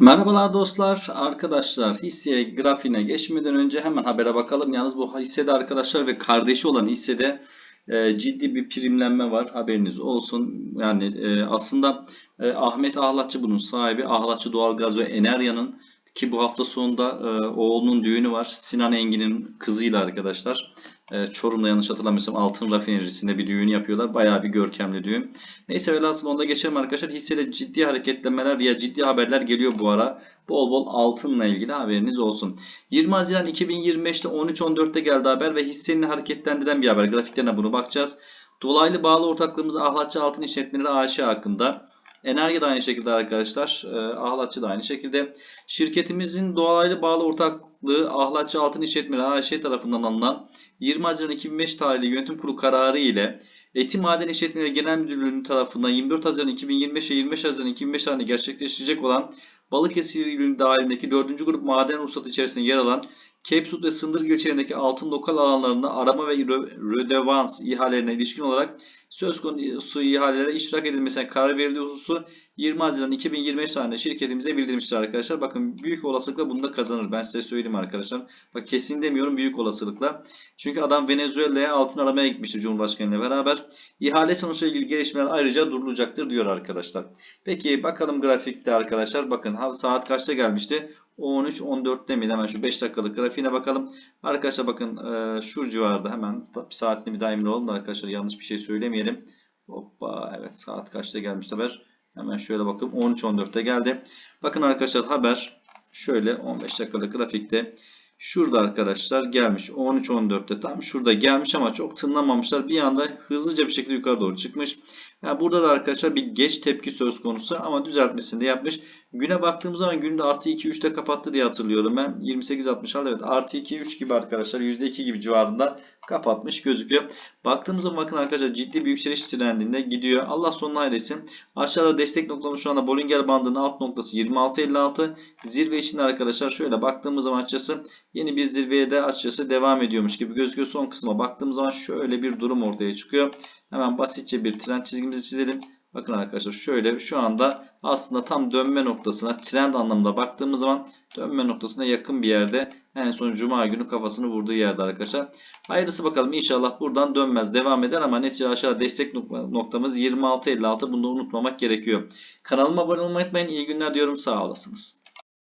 Merhabalar dostlar, arkadaşlar hisse grafiğine geçmeden önce hemen habere bakalım. Yalnız bu hissede arkadaşlar ve kardeşi olan hissede e, ciddi bir primlenme var haberiniz olsun. Yani e, aslında e, Ahmet Ahlatçı bunun sahibi. Ahlatçı Doğalgaz ve Enerya'nın ki bu hafta sonunda e, oğlunun düğünü var. Sinan Engin'in kızıyla arkadaşlar. E, Çorum'da yanlış hatırlamıyorsam altın rafinerisinde bir düğün yapıyorlar. Bayağı bir görkemli düğün. Neyse velhasıl onda geçelim arkadaşlar. Hissede ciddi hareketlenmeler veya ciddi haberler geliyor bu ara. Bol bol altınla ilgili haberiniz olsun. 20 Haziran 2025'te 13.14'te geldi haber ve hissenin hareketlendiren bir haber. Grafiklerine bunu bakacağız. Dolaylı bağlı ortaklığımız Ahlatçı Altın İşletmeleri AŞ hakkında. Enerji de aynı şekilde arkadaşlar. E, Ahlatçı da aynı şekilde. Şirketimizin dolaylı bağlı ortaklığı Ahlatçı Altın İşletmeleri AŞ tarafından alınan 20 Haziran 2005 tarihli yönetim kurulu kararı ile Eti Maden İşletmeleri Genel Müdürlüğü tarafından 24 Haziran 2025 ve 25 Haziran 2025 tarihinde gerçekleştirecek olan Balıkesir ili dahilindeki 4. grup maden ruhsatı içerisinde yer alan Kepsut ve Sındır ilçelerindeki altın lokal alanlarında arama ve rödevans ihalelerine ilişkin olarak söz konusu ihalelere iştirak edilmesine karar verildiği hususu 20 Haziran 2025 tarihinde şirketimize bildirmiştir arkadaşlar. Bakın büyük olasılıkla bunu da kazanır. Ben size söyleyeyim arkadaşlar. Bak kesin demiyorum büyük olasılıkla. Çünkü adam Venezuela'ya altın aramaya gitmişti Cumhurbaşkanı ile beraber. İhale sonuçla ilgili gelişmeler ayrıca durulacaktır diyor arkadaşlar. Peki bakalım grafikte arkadaşlar. Bakın saat kaçta gelmişti? 13-14'te miydi? Hemen şu 5 dakikalık grafiğine bakalım. Arkadaşlar bakın şu civarda hemen saatini bir daha emin olalım da arkadaşlar yanlış bir şey söylemeyelim. Hoppa evet saat kaçta gelmiş haber. Hemen şöyle bakın 13-14'te geldi. Bakın arkadaşlar haber şöyle 15 dakikalık grafikte. Şurada arkadaşlar gelmiş 13-14'te tam şurada gelmiş ama çok tınlamamışlar. Bir anda hızlıca bir şekilde yukarı doğru çıkmış. Yani burada da arkadaşlar bir geç tepki söz konusu ama düzeltmesini de yapmış. Güne baktığımız zaman günde artı 2-3'te kapattı diye hatırlıyorum ben. 28-60 aldı evet artı 2-3 gibi arkadaşlar %2 gibi civarında kapatmış gözüküyor. Baktığımız zaman bakın arkadaşlar ciddi bir yükseliş trendinde gidiyor. Allah sonuna ailesin. Aşağıda destek noktamız şu anda Bollinger bandının alt noktası 26.56. Zirve için arkadaşlar şöyle baktığımız zaman açıkçası yeni bir zirveye de açıkçası devam ediyormuş gibi gözüküyor. Son kısma baktığımız zaman şöyle bir durum ortaya çıkıyor. Hemen basitçe bir trend çizgimizi çizelim. Bakın arkadaşlar şöyle şu anda aslında tam dönme noktasına trend anlamında baktığımız zaman dönme noktasına yakın bir yerde en son cuma günü kafasını vurduğu yerde arkadaşlar. Hayırlısı bakalım inşallah buradan dönmez devam eder ama netice aşağı destek noktamız 26.56 bunu unutmamak gerekiyor. Kanalıma abone olmayı unutmayın. İyi günler diyorum sağ olasınız.